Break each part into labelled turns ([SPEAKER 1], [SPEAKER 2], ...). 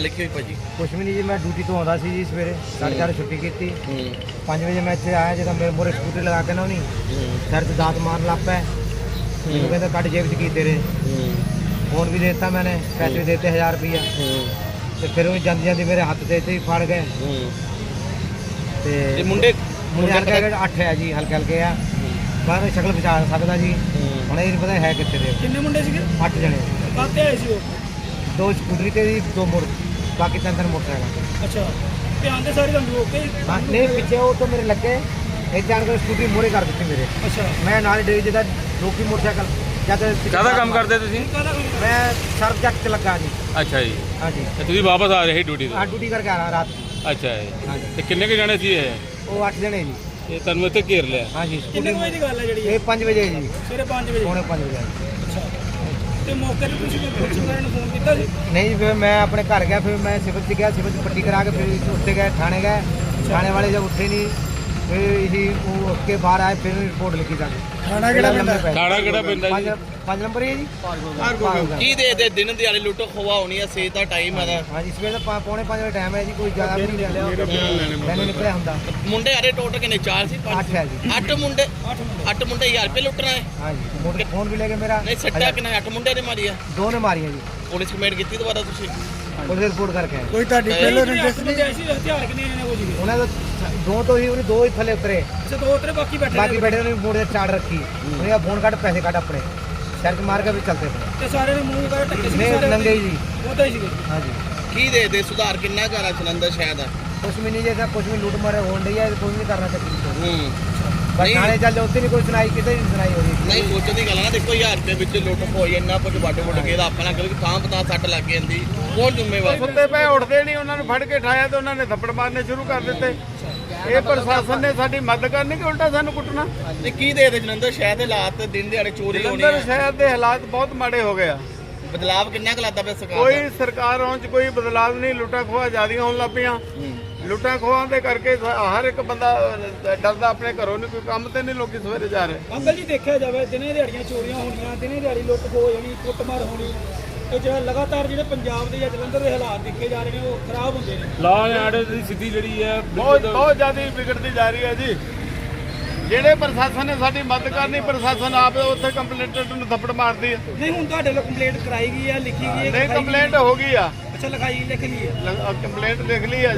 [SPEAKER 1] ਗੱਲ ਕੀ ਹੋਈ ਭਾਜੀ?
[SPEAKER 2] ਕੁਛ ਵੀ ਨਹੀਂ ਜੀ ਮੈਂ ਡਿਊਟੀ ਤੋਂ ਆਉਂਦਾ ਸੀ ਜੀ ਸਵੇਰੇ। ਸਾਢੇ ਚਾਰ ਛੁੱਟੀ ਕੀਤੀ।
[SPEAKER 1] ਹੂੰ।
[SPEAKER 2] 5 ਵਜੇ ਮੈਂ ਇੱਥੇ ਆਇਆ ਜਦੋਂ ਮੇਰੇ ਮੋਰੇ ਸਕੂਟਰ ਲਗਾ ਕੇ ਨਾ ਉਹਨੀ ਸਿਰ 'ਚ ਦਾਤ ਮਾਰਨ ਲੱਗ ਪਿਆ। ਮੈਨੂੰ ਕਹਿੰਦਾ ਕੱਢ ਜੇਬ 'ਚ ਕੀ ਤੇਰੇ? ਫੋਨ ਵੀ ਦੇ ਦਿੱਤਾ ਮੈਨੇ ਪੈਸੇ ਵੀ ਦੇ ਦਿੱਤੇ 1000 ਰੁਪਈਆ। ਤੇ ਫਿਰ ਉਹ ਜਾਂਦੀ ਜਾਂਦੀ ਮੇਰੇ ਹੱਥ ਤੇ ਇੱਥੇ ਹੀ ਫੜ ਗਏ। ਤੇ
[SPEAKER 1] ਇਹ ਮੁੰਡੇ
[SPEAKER 2] ਮੁੰਡੇ ਹਲਕੇ 8 ਹੈ ਜੀ ਹਲਕੇ ਹਲਕੇ ਆ। ਬਾਹਰ ਸ਼ਕਲ ਪਛਾਣ ਸਕਦਾ ਜੀ। ਹੁਣ ਇਹ ਨਹੀਂ ਪਤਾ ਹੈ ਕਿੱਥੇ ਦੇ।
[SPEAKER 3] ਕਿੰਨੇ ਮੁੰਡੇ ਸੀਗੇ?
[SPEAKER 2] 8 ਜਣੇ।
[SPEAKER 3] ਕਾਤੇ ਆਏ ਸੀ ਉਹ?
[SPEAKER 2] ਦੋ ਸਕੂਟਰੀ ਤੇ ਦੋ ਮੋੜ ਬਾਕੀ ਤਿੰਨ ਤਿੰਨ ਮੋਟਰਸਾਈਕਲ
[SPEAKER 3] ਅੱਛਾ ਧਿਆਨ ਦੇ ਸਾਰੇ ਤੁਹਾਨੂੰ ਓਕੇ
[SPEAKER 2] ਹਾਂ ਨਹੀਂ ਪਿੱਛੇ ਉਹ ਤੋਂ ਮੇਰੇ ਲੱਗੇ ਇੱਥੇ ਆਣ ਕੇ ਸਕੂਟਰੀ ਮੋਰੇ ਕਰ ਦਿੱਤੀ ਮੇਰੇ।
[SPEAKER 3] ਅੱਛਾ।
[SPEAKER 2] ਮੈਂ ਨਾਲ ਡੇਰੀ ਜਿਹਦਾ ਰੋਕੀ ਮੋਟਰਸਾਈਕਲ ਜਦ
[SPEAKER 4] ਕਾਹਦਾ ਕੰਮ ਕਰਦੇ ਤੁਸੀਂ?
[SPEAKER 3] ਕਾਹਦਾ ਕੰਮ
[SPEAKER 2] ਮੈਂ ਸਰਬ ਜੱਟ ਚ ਲੱਗਾ ਜੀ।
[SPEAKER 4] ਅੱਛਾ ਜੀ।
[SPEAKER 2] ਹਾਂਜੀ।
[SPEAKER 4] ਤੇ ਤੁਸੀਂ ਵਾਪਸ ਆ ਰਹੇ ਸੀ ਡਿਊਟੀ
[SPEAKER 2] ਆ
[SPEAKER 4] ਤੋਂ
[SPEAKER 2] ਡਿਊਟੀ ਕਰਕੇ ਆ ਰਹਾ ਰਾਤ
[SPEAKER 4] ਅੱਛਾ ਜੀ।
[SPEAKER 2] ਹਾਂਜੀ।
[SPEAKER 4] ਤੇ ਕਿੰਨੇ ਕੁ ਜਾਣੇ ਸੀ ਇਹ?
[SPEAKER 2] ਉਹ 8 ਜਣੇ ਜੀ।
[SPEAKER 4] ਇਹ ਤੁਹਾਨੂੰ ਇੱਥੇ ਘੇਰ ਲਿਆ?
[SPEAKER 2] ਹਾਂਜੀ
[SPEAKER 3] ਕਿੰਨੇ ਕੁ ਵਜੇ ਦੀ ਗੱਲ ਹੈ ਜਿਹੜੀ
[SPEAKER 2] ਇਹ 5 ਵਜੇ ਜੀ।
[SPEAKER 3] ਸਵੇਰੇ 5 ਵਜੇ।
[SPEAKER 2] ਪੌਣੇ 5 ਵਜੇ।
[SPEAKER 3] ਅੱਛਾ। ਤੇ ਮੌਕੇ ਤੇ ਤੁਸੀਂ ਕੋਈ ਪੁਲਿਸ ਵਾਲਿਆਂ ਨੂੰ ਫੋਨ ਕੀਤਾ ਸੀ
[SPEAKER 2] ਨਹੀਂ ਫਿਰ ਮੈਂ ਆਪਣੇ ਘਰ ਗਿਆ ਫਿਰ ਮੈਂ ਸਿਵਲ ਚ ਗਿਆ ਸਿਵਲ ਚ ਪੱਟੀ ਕਰਾ ਕੇ ਫਿਰ ਉੱਥੇ ਗਏ ਥਾਣੇ ਗਏ। ਥਾਣੇ ਵਾਲੇ ਜਦ ਉੱਠੇ ਨਹੀਂ ਫਿਰ ਇਹੀ ਉਹ ਉੱਠ ਕੇ ਬਾਹਰ ਆਏ ਫਿਰ ਰਿਪੋਰਟ ਲਿਖੀ ਜਾ
[SPEAKER 3] ਥਾਣਾ
[SPEAKER 4] ਥਾਣਾ ਕਿਹੜਾ ਪੈਂਦਾ ਜੀ?
[SPEAKER 2] ਪੰਜ ਪੰਜ ਨੰਬਰ ਹੀ ਹੈ ਜੀ। ਭਾਰਗੋ
[SPEAKER 1] ਕੀ ਦੇ ਦੇ ਦਿਨ ਦਿਹਾੜੇ ਲੁੱਟ ਖੋਆ ਹੋਣੀ ਆ ਸੇਤ ਦਾ ਟਾਈਮ ਆ ਦਾ
[SPEAKER 2] ਹਾਂਜੀ ਸਵੇਰ ਦਾ ਪਾ- ਪੌਣੇ 5 ਵਜੇ ਟਾਈਮ ਹੈ ਜੀ ਕੋਈ ਜ਼ਿਆਦਾ ਵੀ ਨਹੀਂ ਲਿਆ ਮੈਨੂੰ ਨਿਕਲਿਆ ਹੁੰਦਾ।
[SPEAKER 1] ਮੁੰਡੇ ਆਰੇ ਟੋਟਲ ਕਿੰਨੇ? ਚਾਰ ਸੀ
[SPEAKER 2] ਅੱਠ ਹੈ ਜੀ।
[SPEAKER 1] ਅੱਠ ਮੁੰਡੇ? ਅੱਠ ਮੁੰਡੇ। 1000 ਰੁਪਏ ਲੁੱਟਣਾ ਹੈ।
[SPEAKER 2] ਹਾਂਜੀ ਮੋਟਰ ਫੋਨ ਵੀ ਲੈ ਕੇ ਮੇਰਾ
[SPEAKER 1] ਨਹੀਂ ਸੱਟਾ ਕਿੰਨਾ ਅੱਠ ਮੁੰਡੇ ਨੇ ਮਾਰੀ ਆ।
[SPEAKER 2] ਦੋ ਨੇ ਮਾਰੀਆਂ ਜੀ।
[SPEAKER 1] ਪੁਲਿਸ ਕਮੇਟ ਕੀਤੀ ਦੁਬਾਰਾ ਤੁਸੀਂ?
[SPEAKER 2] ਉਹਦੇ ਰਿਪੋਰਟ ਕਰਕੇ ਆਏ।
[SPEAKER 3] ਕੋਈ ਤੁਹਾਡੀ ਪਹਿਲਾਂ ਰਜਿਸਟਰ ਨਹੀਂ? ਆਈ ਸੀ ਹਥਿਆਰ ਕਿੰਨੇ ਨੇ ਉਹ ਸੀਗੇ?
[SPEAKER 2] ਉਹਨਾਂ ਦਾ ਦੋ ਤੋਂ ਹੀ ਉਹਨੇ ਦੋ ਹੀ ਥੱਲੇ ਉਤਰੇ।
[SPEAKER 3] ਅੱਛਾ ਦੋ ਤਰੇ ਬਾਕੀ ਬੈਠੇ
[SPEAKER 2] ਬਾਕੀ। ਬੈਠੇ ਉਹਨੇ ਮੋੜ ਦੇ ਚਾੜ ਰੱਖੀ। ਉਹਨੇ ਫੋਨ ਕੱਢ ਪੈਸੇ ਕੱਢ ਆਪਣੇ। ਸਿਰ 'ਚ ਮਾਰ ਕੇ ਵੀ ਚੱਲਦੇ ਪਏ।
[SPEAKER 3] ਤੇ ਸਾਰੇ ਨੇ ਮੂੰਹ ਕਰ ਟੱਕੇ ਸੀ
[SPEAKER 2] ਨਹੀਂ ਨੰਗੇ ਜੀ
[SPEAKER 3] ਉਹ ਤਾਂ ਹੀ ਸੀਗੇ?
[SPEAKER 2] ਹਾਂਜੀ।
[SPEAKER 1] ਕੀ ਦੇ ਦੇ ਸੁਧਾਰ ਕਿੰਨਾ ਕਰਾ ਜਲੰਧਰ ਸ਼ਹਿਰ ਦਾ?
[SPEAKER 2] ਕੁਛ ਵੀ ਨਹੀਂ ਜੈਸਾ ਕੁਛ ਵੀ ਲੁੱਟ ਮਾਰੇ ਹੋਣ ਡਈ ਹੈ ਕੁਝ ਨਹੀਂ ਕਰਨਾ ਚਾਹੀਦਾ
[SPEAKER 1] ਹੂੰ। ਨਹੀਂ।
[SPEAKER 2] ਥਾਣੇ ਚੱਲ ਉੱਥੇ ਨਹੀਂ ਕੋਈ ਸੁਣਾਈ ਕਿਤੇ ਨਹੀਂ ਸੁਣਾਈ ਹੋ ਰਹੀ
[SPEAKER 1] ਨਹੀਂ ਸੋਚਣ ਦੀ ਗੱਲ ਆ ਨਾ ਦੇਖੋ 1000 ਰੁਪਏ ਵਿੱਚ ਲੁੱਟ ਹੋਈ ਇੰਨਾ ਕੁਝ ਵੱਡ ਵੱਡ ਕੇ ਦਾ ਆਪਣਾ ਗੱਲ ਥਾਂ ਪਤਾ ਸੱਟ ਲੱਗ ਜਾਂਦੀ ਕੌਣ ਜ਼ਿੰਮੇਵਾਰ।
[SPEAKER 5] ਸੁੱਤੇ ਪਏ ਉੱਠਦੇ ਨਹੀਂ ਉਹਨਾਂ ਨੂੰ ਫੜ ਕੇ ਠਾਇਆ ਤੇ ਉਹਨਾਂ ਨੇ ਥੱਪੜ ਮਾਰਨੇ ਸ਼ੁਰੂ ਕਰ ਦਿੱਤੇ। ਇਹ ਪ੍ਰਸ਼ਾਸਨ ਨੇ ਸਾਡੀ ਮਦਦ ਕਰਨੀ ਕਿ ਉਲਟਾ ਸਾਨੂੰ ਕੁੱਟਣਾ?
[SPEAKER 1] ਤੇ ਕੀ ਦੇ ਦੇ ਜਲੰਧਰ ਸ਼ਹਿਰ ਦੇ ਹਾਲਾਤ ਦਿਨ ਦਿਹਾੜੇ ਚੋਰੀ ਹੋਣੀ
[SPEAKER 5] ਜਲੰਧਰ
[SPEAKER 1] ਆ
[SPEAKER 5] ਸ਼ਹਿਰ ਦੇ ਹਾਲਾਤ ਬਹੁਤ ਮਾੜੇ ਹੋ ਗਏ ਆ।
[SPEAKER 1] ਬਦਲਾਵ ਕਿੰਨਾ ਕੁ ਲੱਗਦਾ ਪਿਆ ਸਰਕਾਰ
[SPEAKER 5] ਕੋਈ ਸਰਕਾਰ ਆਉਣ ਚ ਕੋਈ ਬਦਲਾਵ ਨਹੀਂ ਲੁੱਟਾਂ ਖੋਹਾਂ ਜ਼ਿਆਦੀਆਂ ਹੋਣ ਲੱਗ ਪਈਆਂ। ਲੁੱਟਾਂ ਖੋਹਾਂ ਦੇ ਕਰਕੇ ਹਰ ਇੱਕ ਬੰਦਾ ਡਰਦਾ ਆਪਣੇ ਘਰੋਂ ਨਹੀਂ ਕੋਈ ਕੰਮ ਤੇ ਨਹੀਂ ਲੋਕੀ ਸਵੇਰੇ ਜਾ ਰਹੇ।
[SPEAKER 3] ਅੰਕਲ ਜੀ ਦੇਖਿਆ ਜਾਵੇ ਦਿਨੇ ਦਿਹਾੜੀਆਂ ਚੋਰੀਆਂ ਹੋਣੀਆਂ ਦਿਨੇ ਦਿਹਾੜੀ ਲੁੱਟ ਹੋ ਜਾਣੀ ਕੁੱਟਮਾਰ ਹੋਣੀ ਇਹ ਜਿਹੜਾ ਲਗਾਤਾਰ ਜਿਹੜੇ ਪੰਜਾਬ ਦੇ ਜਾਂ ਜਲੰਧਰ ਦੇ ਹਾਲਾਤ ਦੇਖੇ ਜਾ ਰਹੇ ਨੇ ਉਹ ਖਰਾਬ ਹੁੰਦੇ ਨੇ।
[SPEAKER 4] ਲਾ ਐਂਡ ਦੀ ਸਿੱਧੀ ਜਿਹੜੀ ਹੈ
[SPEAKER 5] ਬਹੁਤ ਬਹੁਤ ਜ਼ਿਆਦਾ ਵਿਗੜਦੀ ਜਾ ਰਹੀ ਹੈ ਜੀ। ਜਿਹੜੇ ਪ੍ਰਸ਼ਾਸਨ ਨੇ ਸਾਡੀ ਮਦਦ ਕਰਨੀ ਪ੍ਰਸ਼ਾਸਨ ਆਪ ਉੱਥੇ ਕੰਪਲੇਂਟਰ ਨੂੰ ਥੱਪੜ ਮਾਰਦੀ ਹੈ
[SPEAKER 3] ਨਹੀਂ ਹੁਣ ਤੁਹਾਡੇ ਲੋਕ ਕੰਪਲੇਂਟ ਕਰਾਈ ਗਈ ਹੈ ਲਿਖੀ ਗਈ ਹੈ
[SPEAKER 5] ਨਹੀਂ ਕੰਪਲੇਂਟ ਹੋ ਗਈ ਆ?
[SPEAKER 3] ਅੱਛਾ ਲਿਖਾਈ ਲਿਖ ਲਈ ਹੈ
[SPEAKER 5] ਕੰਪਲੇਂਟ ਲਿਖ ਲਈ ਆ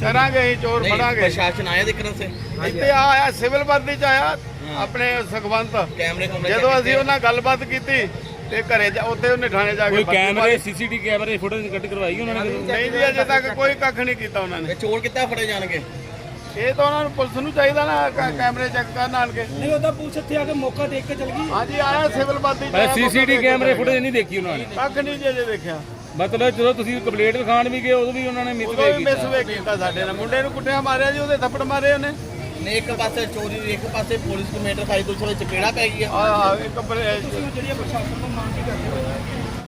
[SPEAKER 5] ਕਰਾਂਗੇ ਅਸੀਂ ਚੋਰ ਫੜਾਂਗੇ।
[SPEAKER 1] ਪ੍ਰਸ਼ਾਸਨ ਆਇਆ ਦੇਖਣ ਸੇ
[SPEAKER 5] ਇੱਥੇ ਆ ਆਇਆ ਸਿਵਲ ਵਰਦੀ ਚ ਆਇਆ ਆਪਣੇ ਸੁਖਵੰਤ। ਜਦੋਂ ਅਸੀਂ। ਉਹਨਾਂ ਗੱਲਬਾਤ ਕੀਤੀ ਤੇ ਘਰੇ ਜਾ ਉੱਥੇ ਉਹਨੇ ਥਾਣੇ ਜਾ ਕੇ
[SPEAKER 4] ਕੋਈ ਕੈਮਰੇ
[SPEAKER 5] ਮਾਰੀ।
[SPEAKER 4] ਸੀਸੀਟੀ ਕੈਮਰੇ ਫੁਟੇਜ ਕੱਢ ਕਰਵਾਈ ਉਹਨਾਂ ਨੇ?
[SPEAKER 5] ਨਹੀਂ ਜੀ ਅਜੇ ਤੱਕ ਕੋਈ ਕੱਖ ਨਹੀਂ ਕੀਤਾ ਉਹਨਾਂ ਨੇ।
[SPEAKER 1] ਚੋਰ ਕਿੱਦਾਂ ਫੜੇ ਜਾਣਗੇ?
[SPEAKER 5] ਇਹ ਤਾਂ ਉਹਨਾਂ ਨੂੰ ਪੁਲਿਸ ਨੂੰ ਚਾਹੀਦਾ ਨਾ ਕੈ- ਕੈਮਰੇ ਚੈੱਕ ਕਰਨ ਆਣ ਕੇ
[SPEAKER 3] ਨਹੀਂ ਉਹਦਾ ਪੁਲਿਸ ਇੱਥੇ ਆ ਕੇ ਮੌਕਾ ਦੇਖ ਕੇ ਚਲ ਗਈ।
[SPEAKER 5] ਹਾਂਜੀ ਆਇਆ ਸਿਵਲ
[SPEAKER 4] ਪਰ
[SPEAKER 5] ਆਇਆ,
[SPEAKER 4] ਸੀਸੀਟੀ ਕੈਮਰੇ ਫੁਟੇਜ ਨਹੀਂ ਦੇਖੀ ਉਹਨਾਂ ਨੇ।
[SPEAKER 5] ਕੱਖ ਨਹੀਂ ਜੀ ਅਜੇ ਦੇਖਿਆ।
[SPEAKER 4] ਮਤਲਬ ਜਦੋਂ ਤੁਸੀਂ ਕੰਪਲੀਟ ਲਿਖਾਣ ਵੀ ਗਏ ਉਦੋਂ ਵੀ ਉਹਨਾਂ ਨੇ
[SPEAKER 5] ਉਦੋਂ
[SPEAKER 4] ਮਿਸਵੇ
[SPEAKER 5] ਵੀ
[SPEAKER 4] ਕੀਤਾ।
[SPEAKER 5] ਮਿਸਵੇ ਕੀਤਾ ਸਾਡੇ ਨਾਲ। ਮੁੰਡੇ ਨੂੰ ਕੁੱਟਿਆ ਮਾਰਿਆ ਜੀ ਉਹਦੇ ਥੱਪੜ ਮਾਰੇ ਉਹਨੇ।
[SPEAKER 1] ਨੇ ਇੱਕ ਪਾਸੇ ਚੋਰੀ ਦੀ ਇੱਕ ਪਾਸੇ ਪੁਲਿਸ ਕਮੇਟ ਖਾਈ ਦੂਸਰੇ ਚਪੇੜਾ ਪੈ ਗਈ ਆ
[SPEAKER 5] ਆ ਇੱਕ ਬਰੇ-
[SPEAKER 3] ਜਿਹੜੀਆਂ ਪ੍ਰਸ਼ਾਸਨ ਤੋਂ ਮੰਗ ਕੀ ਕਰਦੇ ਹੋ?